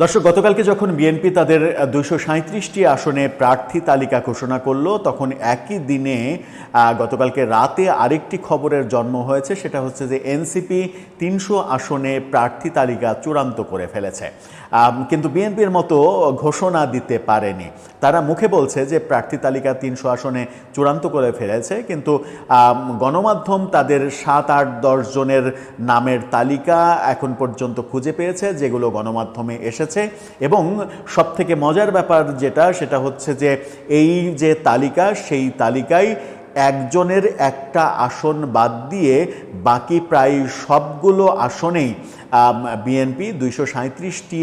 দর্শক, গতকালকে যখন বিএনপি তাদের দুশো সাঁত্রিশটি আসনে প্রার্থী তালিকা ঘোষণা করল, তখন একই দিনে গতকালকে রাতে আরেকটি খবরের জন্ম হয়েছে, সেটা হচ্ছে যে এনসিপি তিনশো আসনে প্রার্থী তালিকা চূড়ান্ত করে ফেলেছে। কিন্তু বিএনপির মতো ঘোষণা দিতে পারেনি। তারা মুখে বলছে যে প্রার্থী তালিকা তিনশো আসনে চূড়ান্ত করে ফেলেছে, কিন্তু গণমাধ্যম তাদের সাত আট দশ জনের নামের তালিকা এখন পর্যন্ত খুঁজে পেয়েছে, যেগুলো গণমাধ্যমে এসেছে। এবং সবথেকে মজার ব্যাপার যেটা, সেটা হচ্ছে যে এই যে তালিকা, সেই তালিকায় একজনের একটা আসন বাদ দিয়ে বাকি প্রায় সবগুলো আসনেই বিএনপি দুইশো সাঁত্রিশটি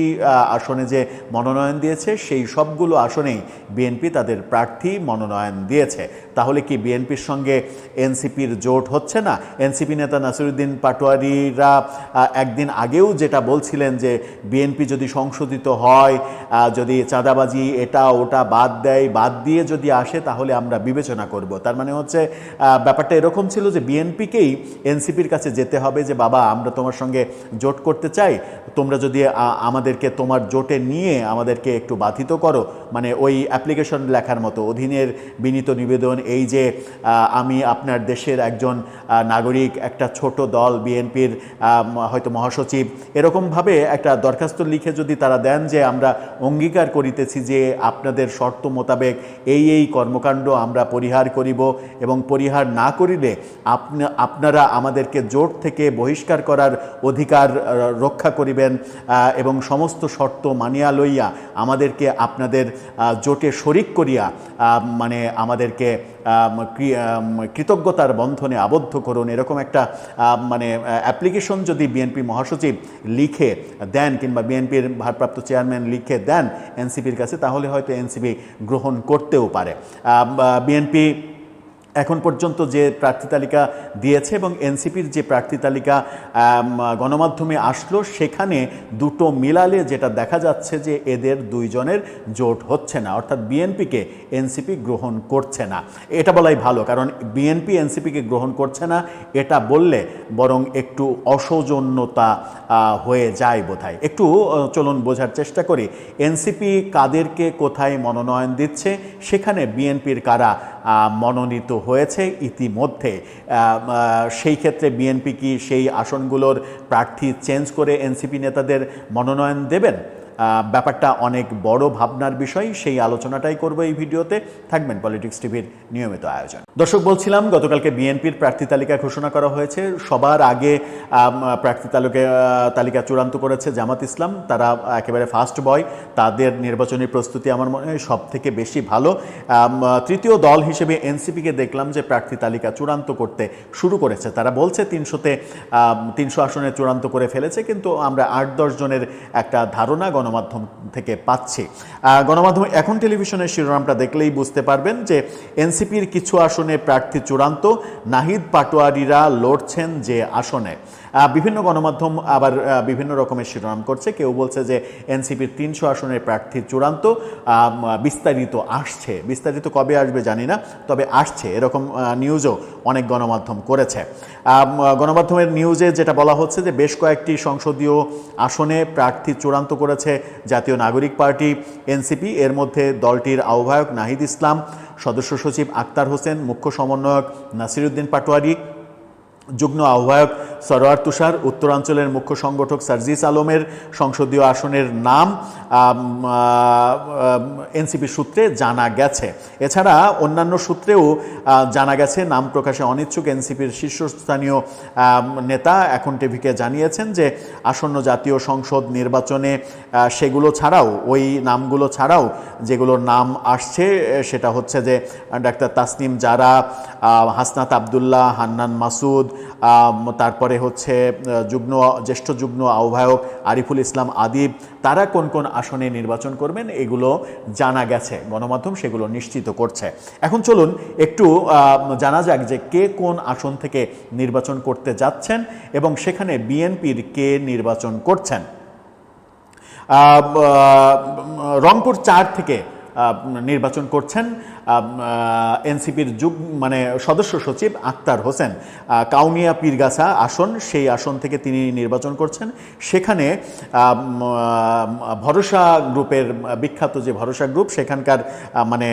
আসনে যে মনোনয়ন দিয়েছে, সেই সবগুলো আসনেই বিএনপি তাদের প্রার্থী মনোনয়ন দিয়েছে। তাহলে কি বিএনপির সঙ্গে এনসিপির জোট হচ্ছে না? এনসিপি নেতা নাসিরুদ্দিন পাটোয়ারিরা একদিন আগেও যেটা বলছিলেন যে বিএনপি যদি সংশোধিত হয় যদি চাঁদাবাজি এটা ওটা বাদ দেয়, বাদ দিয়ে যদি আসে, তাহলে আমরা বিবেচনা করব। তার মানে হচ্ছে ব্যাপারটা এরকম ছিল যে বিএনপিকেই এনসিপির কাছে যেতে হবে যে, বাবা, আমরা তোমার সঙ্গে জোট করতে চাই, তোমরা যদি আমাদেরকে তোমার জোটে নিয়ে আমাদেরকে একটু বাধিত করো মানে ওই অ্যাপ্লিকেশন লেখার মতো, অধীনের বিনীত নিবেদন, এই যে আমি আপনার দেশের একজন নাগরিক, একটা ছোট দল, বিএনপির হয়তো মহাসচিব, এরকমভাবে একটা দরখাস্ত লিখে যদি তারা দেন যে, আমরা অঙ্গীকার করিতেছি যে, আপনাদের শর্ত মোতাবেক এই এই কর্মকাণ্ড আমরা পরিহার করিব এবং পরিহার না করিলে আপনা, আপনারা আমাদেরকে জোট থেকে বহিষ্কার করার অধিকার রক্ষা করিবেন এবং সমস্ত শর্ত মানিয়া লইয়া আমাদেরকে আপনাদের জোটে শরিক করিয়া মানে আমাদেরকে কৃতজ্ঞতার বন্ধনে আবদ্ধ করুন। এরকম একটা মানে অ্যাপ্লিকেশন যদি বিএনপি মহাসচিব লিখে দেন কিংবা বিএনপির ভারপ্রাপ্ত চেয়ারম্যান লিখে দেন এনসিপির কাছে, তাহলে হয়তো এনসিপি গ্রহণ করতেও পারে। বিএনপি এখন পর্যন্ত যে প্রার্থী তালিকা দিয়েছে এবং এনসিপির যে প্রার্থী তালিকা গণমাধ্যমে আসলো, সেখানে দুটো মিলালে যেটা দেখা যাচ্ছে যে এদের দুইজনের জোট হচ্ছে না, অর্থাৎ বিএনপিকে এনসিপি গ্রহণ করছে না। এটা বলাই ভালো, কারণ বিএনপি এনসিপিকে গ্রহণ করছে না, এটা বললে বরং একটু অসৌজন্যতা হয়ে যায় বোধহয়। একটু চলুন বোঝার চেষ্টা করি, এনসিপি কাদেরকে কোথায় মনোনয়ন দিচ্ছে, সেখানে বিএনপির কারা মনোনীত হয়েছে ইতিমধ্যে। সেই ক্ষেত্রে বিএনপি কি সেই আসনগুলোর প্রার্থী চেঞ্জ করে এনসিপি নেতাদের মনোনয়ন দেবেন? ব্যাপারটা অনেক বড় ভাবনার বিষয়, সেই আলোচনাটাই করব এই ভিডিওতে। থাকবেন পলিটিক্স টিভির নিয়মিত আয়োজন। দর্শক, বলছিলাম, গতকালকে বিএনপির প্রার্থী তালিকা ঘোষণা করা হয়েছে। সবার আগে প্রার্থী তালিকা তালিকা চূড়ান্ত করেছে জামাত ইসলাম। তারা একেবারে ফার্স্ট বয় তাদের নির্বাচনী প্রস্তুতি আমার মনে হয় সব থেকে বেশি ভালো। তৃতীয় দল হিসেবে এনসিপিকে দেখলাম যে প্রার্থী তালিকা চূড়ান্ত করতে শুরু করেছে। তারা বলছে তিনশোতে তিনশো আসনে চূড়ান্ত করে ফেলেছে, কিন্তু আমরা আট দশ জনের একটা ধারণা গণমাধ্যম থেকে পাচ্ছি। গণমাধ্যম এখন টেলিভিশনের শিরোনামটা দেখলেই বুঝতে পারবেন যে এনসিপির কিছু আসনে প্রার্থী চূড়ান্ত, নাহিদ পাটোয়ারিরা লড়ছেন যে আসনে। বিভিন্ন গণমাধ্যম আবার বিভিন্ন রকমের শিরোনাম করছে। কেউ বলছে যে এনসিপির তিনশো আসনের প্রার্থী চূড়ান্ত বিস্তারিত আসছে। বিস্তারিত কবে আসবে জানি না, তবে আসছে। এরকম নিউজও অনেক গণমাধ্যম করেছে। গণমাধ্যমের নিউজে যেটা বলা হচ্ছে যে বেশ কয়েকটি সংসদীয় আসনে প্রার্থী চূড়ান্ত করেছে জাতীয় নাগরিক পার্টি, এনসিপি, এর মধ্যে দলটির আহ্বায়ক নাহিদ ইসলাম, সদস্য সচিব আক্তার হোসেন, মুখ্য সমন্বয়ক নাসিরুদ্দিন পাটোয়ারি যুগ্ম আহ্বায়ক সরোয়ার তুষার, উত্তরাঞ্চলের মুখ্য সংগঠক সার্জিস আলমের সংসদীয় আসনের নাম এনসিপি সূত্রে জানা গেছে। এছাড়া অন্যান্য সূত্রেও জানা গেছে, নাম প্রকাশে অনিচ্ছুক এনসিপির শীর্ষস্থানীয় নেতা এখন টিভিকে জানিয়েছেন যে আসন্ন জাতীয় সংসদ নির্বাচনে সেগুলো ছাড়াও, ওই নামগুলো ছাড়াও যেগুলোর নাম আসছে সেটা হচ্ছে যে, ডাক্তার তাসনিম জারা হাসনাত আবদুল্লাহ, হান্নান মাসুদ তারপরে হচ্ছে যুগ্ম, জ্যেষ্ঠ যুগ্ম আহ্বায়ক আরিফুল ইসলাম আদিব তারা কোন কোন আসনে নির্বাচন করবেন এগুলো জানা গেছে, গণমাধ্যম সেগুলো নিশ্চিত করছে। এখন চলুন একটু জানা যাক যে কে কোন আসন থেকে নির্বাচন করতে যাচ্ছেন এবং সেখানে বিএনপির কে নির্বাচন করছেন। রংপুর চার থেকে নির্বাচন করছেন এনসিপির যুগ মানে সদস্য সচিব আক্তার হোসেন। কাউনিয়া পীরগাছা আসন, সেই আসন থেকে তিনি নির্বাচন করছেন। সেখানে ভরসা গ্রুপের, বিখ্যাত যে ভরসা গ্রুপ, সেখানকার মানে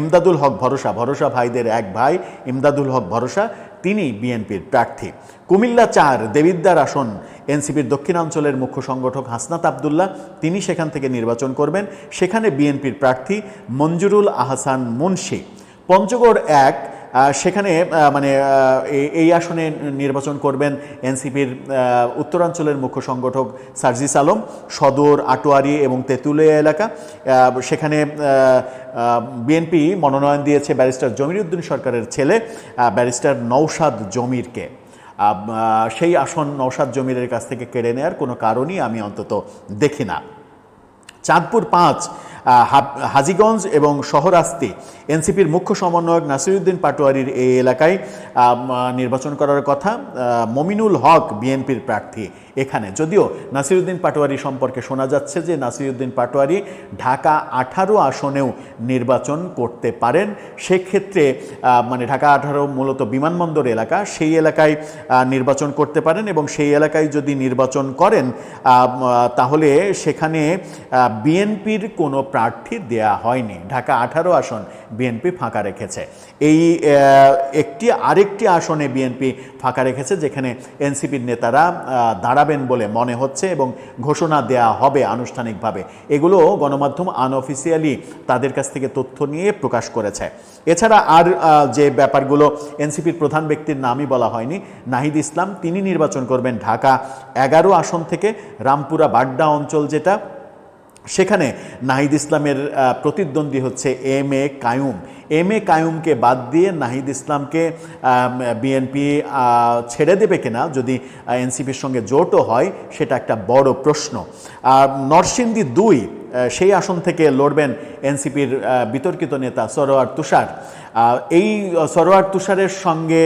এমদাদুল হক ভরসা ভরসা ভাইদের এক ভাই ইমদাদুল হক ভরসা, তিনি বিএনপির প্রার্থী। কুমিল্লা চার দেবিদ্দার আসন এনসিপির দক্ষিণাঞ্চলের মুখ্য সংগঠক হাসনাত আবদুল্লাহ, তিনি সেখান থেকে নির্বাচন করবেন। সেখানে বিএনপির প্রার্থী মঞ্জুরুল আহসান মুন্সি। পঞ্চগড় এক সেখানে মানে এই- আসনে নির্বাচন করবেন এনসিপির উত্তরাঞ্চলের মুখ্য সংগঠক সার্জিস আলম, সদর, আটোয়ারি এবং তেঁতুলিয়া এলাকা। সেখানে বিএনপি মনোনয়ন দিয়েছে ব্যারিস্টার জমির উদ্দিন সরকারের ছেলে ব্যারিস্টার নৌসাদ জমিরকে। সেই আসন নৌসাদ জমিরের কাছ থেকে কেড়ে নেওয়ার কোনো কারণই আমি অন্তত দেখি না। চাঁদপুর পাঁচ হাজিগঞ্জ হাজীগঞ্জ এবং শহরাস্তি, এনসিপির মুখ্য সমন্বয়ক নাসিরুদ্দিন পাটোয়ারির এই এলাকায় নির্বাচন করার কথা মমিনুল হক বিএনপির প্রার্থী এখানে। যদিও নাসিরুদ্দিন পাটোয়ারি সম্পর্কে শোনা যাচ্ছে যে নাসিরুদ্দিন পাটোয়ারি ঢাকা আঠারো আসনেও নির্বাচন করতে পারেন সেক্ষেত্রে মানে ঢাকা আঠারো মূলত বিমানবন্দর এলাকা সেই এলাকায় নির্বাচন করতে পারেন এবং সেই এলাকায় যদি নির্বাচন করেন তাহলে সেখানে বিএনপির কোনো প্রার্থী দেয়া হয়নি। ঢাকা আঠারো আসন বিএনপি ফাঁকা রেখেছে। এই একটি আরেকটি আসনে বিএনপি ফাঁকা রেখেছে যেখানে এনসিপির নেতারা আহ, দাঁড়াবেন বলে মনে হচ্ছে এবং ঘোষণা দেয়া হবে আনুষ্ঠানিকভাবে। এগুলো গণমাধ্যম আনঅফিসিয়ালি তাদের কাছ থেকে তথ্য নিয়ে প্রকাশ করেছে। এছাড়া আর যে ব্যাপারগুলো এনসিপির প্রধান ব্যক্তির নামই বলা হয়নি, নাহিদ ইসলাম, তিনি নির্বাচন করবেন ঢাকা এগারো আসন থেকে রামপুরা বাড্ডা অঞ্চল যেটা। সেখানে নাহিদ ইসলামের প্রতিদ্বন্দ্বী হচ্ছে M A Kayum. M A কায়ুমকে বাদ দিয়ে নাহিদ ইসলামকে বিএনপি ছেড়ে দেবে কিনা যদি এনসিপির সঙ্গে জোটও হয়, সেটা একটা বড় প্রশ্ন। নরসিংদী দুই সেই আসন থেকে লড়বেন এনসিপির বিতর্কিত নেতা সরোয়ার তুষার। এই সরোয়ার তুষারের সঙ্গে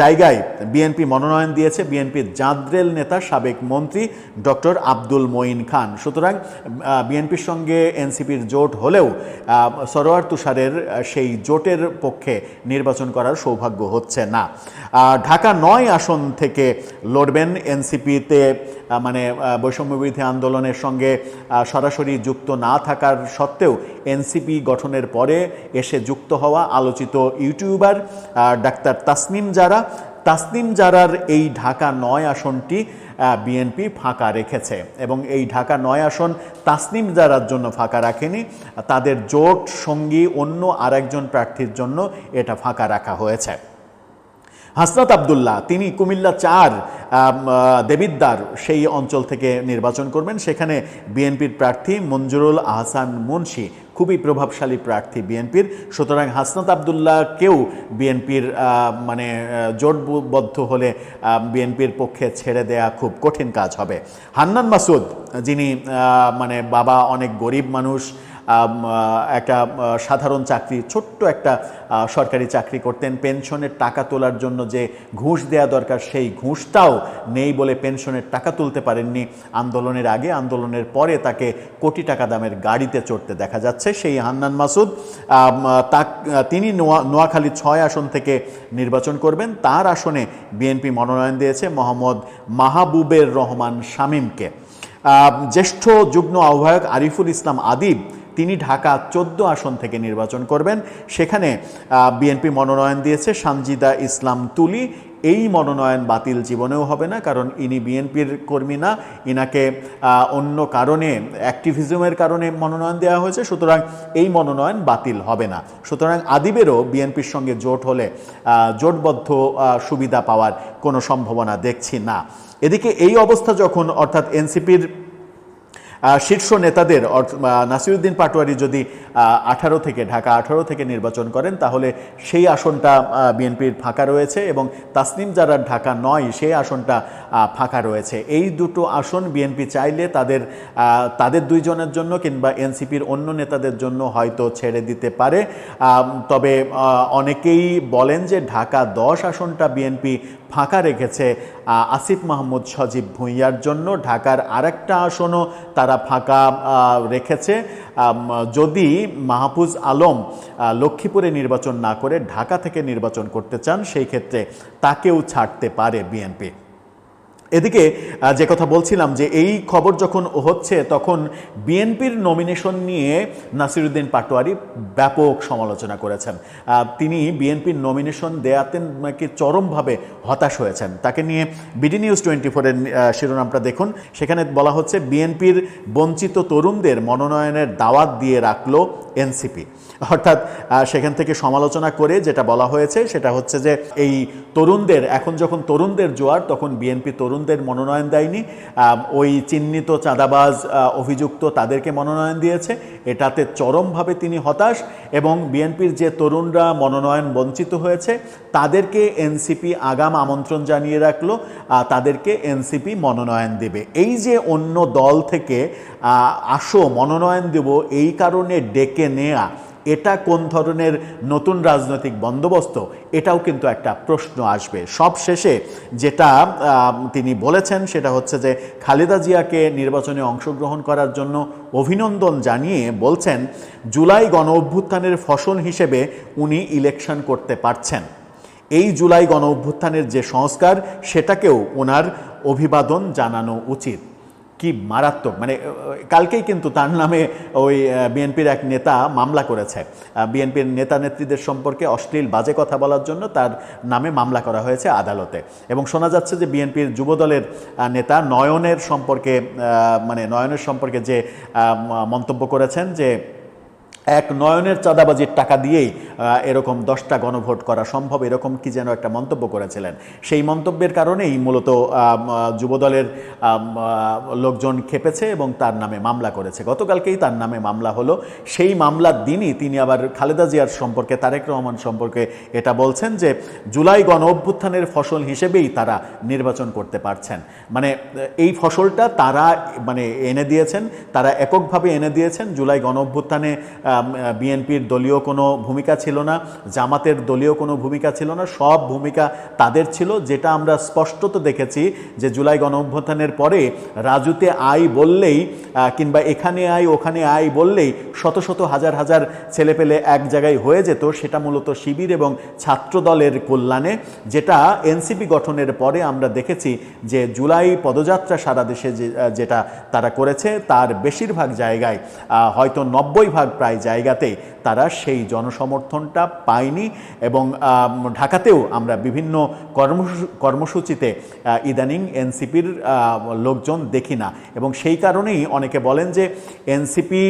জায়গায় বিএনপি মনোনয়ন দিয়েছে। বিএনপির জাদ্রেল নেতা সাবেক মন্ত্রী ডক্টর আব্দুল মঈন খান। সুতরাং বিএনপির সঙ্গে এনসিপির জোট হলেও সরোয়ার তুষারের সেই জোটের পক্ষে নির্বাচন করার সৌভাগ্য হচ্ছে না। ঢাকা নয় আসন থেকে লড়বেন এনসিপিতে মানে আহ, বৈষম্য বিরোধী আন্দোলনের সঙ্গে সরাসরি যুক্ত না থাকার সত্ত্বেও এনসিপি গঠনের পরে এসে যুক্ত হওয়া আলোচিত ইউটিউবার ডাক্তার তাসনিম জারা। তাসনিম জারার এই ঢাকা নয় আসনটি বিএনপি ফাঁকা রেখেছে এবং এই ঢাকা নয় আসন তাসনিম জারার জন্য ফাঁকা রাখেনি। তাদের জোট সঙ্গী অন্য আরেকজন প্রার্থীর জন্য এটা ফাঁকা রাখা হয়েছে। হাসনাত আবদুল্লাহ, তিনি কুমিল্লা চার দেবিদ্দার সেই অঞ্চল থেকে নির্বাচন করবেন। সেখানে বিএনপির প্রার্থী মঞ্জুরুল আহসান মুন্সি, খুবই প্রভাবশালী প্রার্থী বিএনপির। সুতরাং হাসনাত আবদুল্লাহকেও বিএনপির মানে জোটবদ্ধ হলে বিএনপির পক্ষে ছেড়ে দেয়া খুব কঠিন কাজ হবে। হান্নান মাসুদ, যিনি মানে বাবা অনেক গরিব মানুষ একটা সাধারণ চাকরি, ছোট্ট একটা সরকারি চাকরি করতেন। পেনশনের টাকা তোলার জন্য যে ঘুষ দেয়া দরকার, সেই ঘুষটাও নেই বলে পেনশনের টাকা তুলতে পারেননি। আন্দোলনের আগে, আন্দোলনের পরে তাকে কোটি টাকা দামের গাড়িতে চড়তে দেখা যাচ্ছে। সেই হান্নান মাসুদ তা তিনি নোয়া- নোয়াখালী ছয় আসন থেকে নির্বাচন করবেন। তার আসনে বিএনপি মনোনয়ন দিয়েছে মোহাম্মদ মাহবুবের রহমান শামীমকে। জ্যেষ্ঠ যুগ্ম আহ্বায়ক আরিফুল ইসলাম আদিব তিনি ঢাকা চোদ্দ আসন থেকে নির্বাচন করবেন। সেখানে বিএনপি মনোনয়ন দিয়েছে সানজিদা ইসলাম তুলি। এই মনোনয়ন বাতিল জীবনেও হবে না, কারণ ইনি বিএনপির কর্মী না। ইনাকে অন্য কারণে, অ্যাক্টিভিজমের কারণে মনোনয়ন দেওয়া হয়েছে। সুতরাং এই মনোনয়ন বাতিল হবে না। সুতরাং আদিবেরও বিএনপির সঙ্গে জোট হলে জোটবদ্ধ সুবিধা পাওয়ার কোনো সম্ভাবনা দেখছি না। এদিকে এই অবস্থা যখন, অর্থাৎ এনসিপির শীর্ষ নেতাদের নাসিরুদ্দিন পাটোয়ারি যদি আঠারো থেকে, ঢাকা আঠারো থেকে নির্বাচন করেন, তাহলে সেই আসনটা বিএনপির ফাঁকা রয়েছে এবং তাসনিম যারা ঢাকা নয়, সেই আসনটা ফাঁকা রয়েছে। এই দুটো আসন বিএনপি চাইলে তাদের তাদের দুইজনের জন্য কিংবা এনসিপির অন্য নেতাদের জন্য হয়তো ছেড়ে দিতে পারে। তবে অনেকেই বলেন যে ঢাকা দশ আসনটা বিএনপি ফাঁকা রেখেছে আসিফ মাহমুদ সজীব ভুঁইয়ার জন্য। ঢাকার আরেকটা আসনও তারা ফাঁকা রেখেছে। যদি মাহফুজ আলম লক্ষ্মীপুরে নির্বাচন না করে ঢাকা থেকে নির্বাচন করতে চান, সেই ক্ষেত্রে তাকেও ছাড়তে পারে বিএনপি। এদিকে যে কথা বলছিলাম যে এই খবর যখন হচ্ছে, তখন বিএনপির নমিনেশন নিয়ে নাসিরুদ্দিন পাটোয়ারি ব্যাপক সমালোচনা করেছেন। তিনি বিএনপির নমিনেশন দেয়াতে নাকি চরমভাবে হতাশ হয়েছেন। তাকে নিয়ে বিডি নিউজ টোয়েন্টি ফোরের শিরোনামটা দেখুন। সেখানে বলা হচ্ছে, বিএনপির বঞ্চিত তরুণদের মনোনয়নের দাওয়াত দিয়ে রাখল এনসিপি। অর্থাৎ সেখান থেকে সমালোচনা করে যেটা বলা হয়েছে, সেটা হচ্ছে যে এই তরুণদের, এখন যখন তরুণদের জোয়ার, তখন বিএনপি তরুণদের মনোনয়ন দেয়নি। ওই চিহ্নিত চাঁদাবাজ অভিযুক্ত তাদেরকে মনোনয়ন দিয়েছে। এটাতে চরমভাবে তিনি হতাশ এবং বিএনপির যে তরুণরা মনোনয়ন বঞ্চিত হয়েছে, তাদেরকে এনসিপি আগাম আমন্ত্রণ জানিয়ে রাখল তাদেরকে এনসিপি মনোনয়ন দেবে। এই যে অন্য দল থেকে আসো মনোনয়ন দেব, এই কারণে ডেকে নেয়া এটা কোন ধরনের নতুন রাজনৈতিক বন্দোবস্ত, এটাও কিন্তু একটা প্রশ্ন আসবে। সব শেষে যেটা তিনি বলেছেন সেটা হচ্ছে যে খালেদা জিয়াকে নির্বাচনে অংশগ্রহণ করার জন্য অভিনন্দন জানিয়ে বলছেন, জুলাই গণ অভ্যুত্থানের ফসল হিসেবে উনি ইলেকশন করতে পারছেন। এই জুলাই গণ অভ্যুত্থানের যে সংস্কার, সেটাকেও ওনার অভিবাদন জানানো উচিত। কি মারাত্মক? মানে কালকেই কিন্তু তার নামে ওই বিএনপির এক নেতা মামলা করেছে। বিএনপির নেতা নেত্রীদের সম্পর্কে অশ্লীল বাজে কথা বলার জন্য তার নামে মামলা করা হয়েছে আদালতে। এবং শোনা যাচ্ছে যে বিএনপির যুবদলের নেতা নয়নের সম্পর্কে মানে নয়নের সম্পর্কে যে মন্তব্য করেছেন যে এক নয়নের চাঁদাবাজির টাকা দিয়েই এরকম দশটা গণভোট করা সম্ভব, এরকম কি যেন একটা মন্তব্য করেছিলেন। সেই মন্তব্যের কারণেই মূলত যুবদলের লোকজন খেপেছে এবং তার নামে মামলা করেছে। গতকালকেই তার নামে মামলা হলো। সেই মামলার দিনই তিনি আবার খালেদা জিয়ার সম্পর্কে, তারেক রহমান সম্পর্কে এটা বলছেন যে, জুলাই গণ অভ্যুত্থানের ফসল হিসেবেই তারা নির্বাচন করতে পারছেন। মানে এই ফসলটা তারা মানে এনে দিয়েছেন, তারা এককভাবে এনে দিয়েছেন। জুলাই গণ অভ্যুত্থানে বিএনপির দলীয় কোনো ভূমিকা ছিল না, জামাতের দলীয় কোনো ভূমিকা ছিল না, সব ভূমিকা তাদের ছিল। যেটা আমরা স্পষ্টত দেখেছি যে জুলাই গণ অভ্যুত্থানের পরে রাজুতে আই বললেই কিংবা এখানে আই ওখানে আই বললেই শত শত হাজার হাজার ছেলেপেলে এক জায়গায় হয়ে যেত। সেটা মূলত শিবির এবং ছাত্র দলের কল্যাণে। যেটা এনসিপি গঠনের পরে আমরা দেখেছি যে জুলাই পদযাত্রা সারা দেশে যেটা তারা করেছে, তার বেশিরভাগ জায়গায় হয়তো নব্বই ভাগ প্রায় জায়গাতেই তারা সেই জনসমর্থনটা পায়নি এবং ঢাকাতেও আমরা বিভিন্ন কর্মসূচি কর্মসূচিতে ইদানিং এনসিপির লোকজন দেখি না। এবং সেই কারণেই অনেকে বলেন যে এনসিপি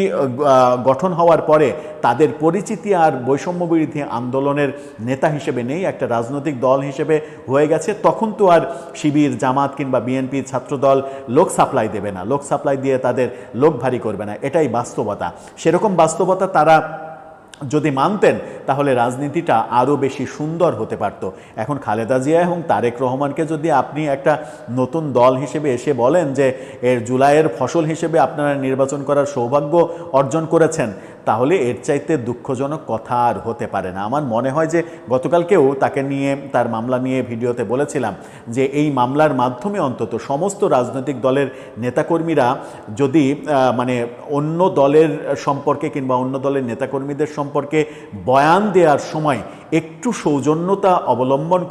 গঠন হওয়ার পরে তাদের পরিচিতি আর বৈষম্য বিরোধী আন্দোলনের নেতা হিসেবে নেই, একটা রাজনৈতিক দল হিসেবে হয়ে গেছে। তখন তো আর শিবির, জামাত কিংবা বিএনপি ছাত্রদল লোক সাপ্লাই দেবে না। লোক সাপ্লাই দিয়ে তাদের লোক ভারী করবে না। এটাই বাস্তবতা। সেরকম বাস্তবতা তারা যদি মানতেন, তাহলে রাজনীতিটা আরও বেশি সুন্দর হতে পারত। এখন খালেদা জিয়া এবং তারেক রহমানকে যদি আপনি একটা নতুন দল হিসেবে এসে বলেন যে এর জুলাইয়ের ফসল হিসেবে আপনারা নির্বাচন করার সৌভাগ্য অর্জন করেছেন তাহলে এর চাইতে দুঃখজনক কথা আর হতে পারে না। আমার মনে হয় যে গতকালকেও তাকে নিয়ে, তার মামলা নিয়ে ভিডিওতে বলেছিলাম যে এই মামলার মাধ্যমে অন্তত সমস্ত রাজনৈতিক দলের নেতাকর্মীরা যদি মানে অন্য দলের সম্পর্কে কিংবা অন্য দলের নেতাকর্মীদের সম্পর্কে বয়ান দেওয়ার সময় একটু সৌজন্যতা অবলম্বন করে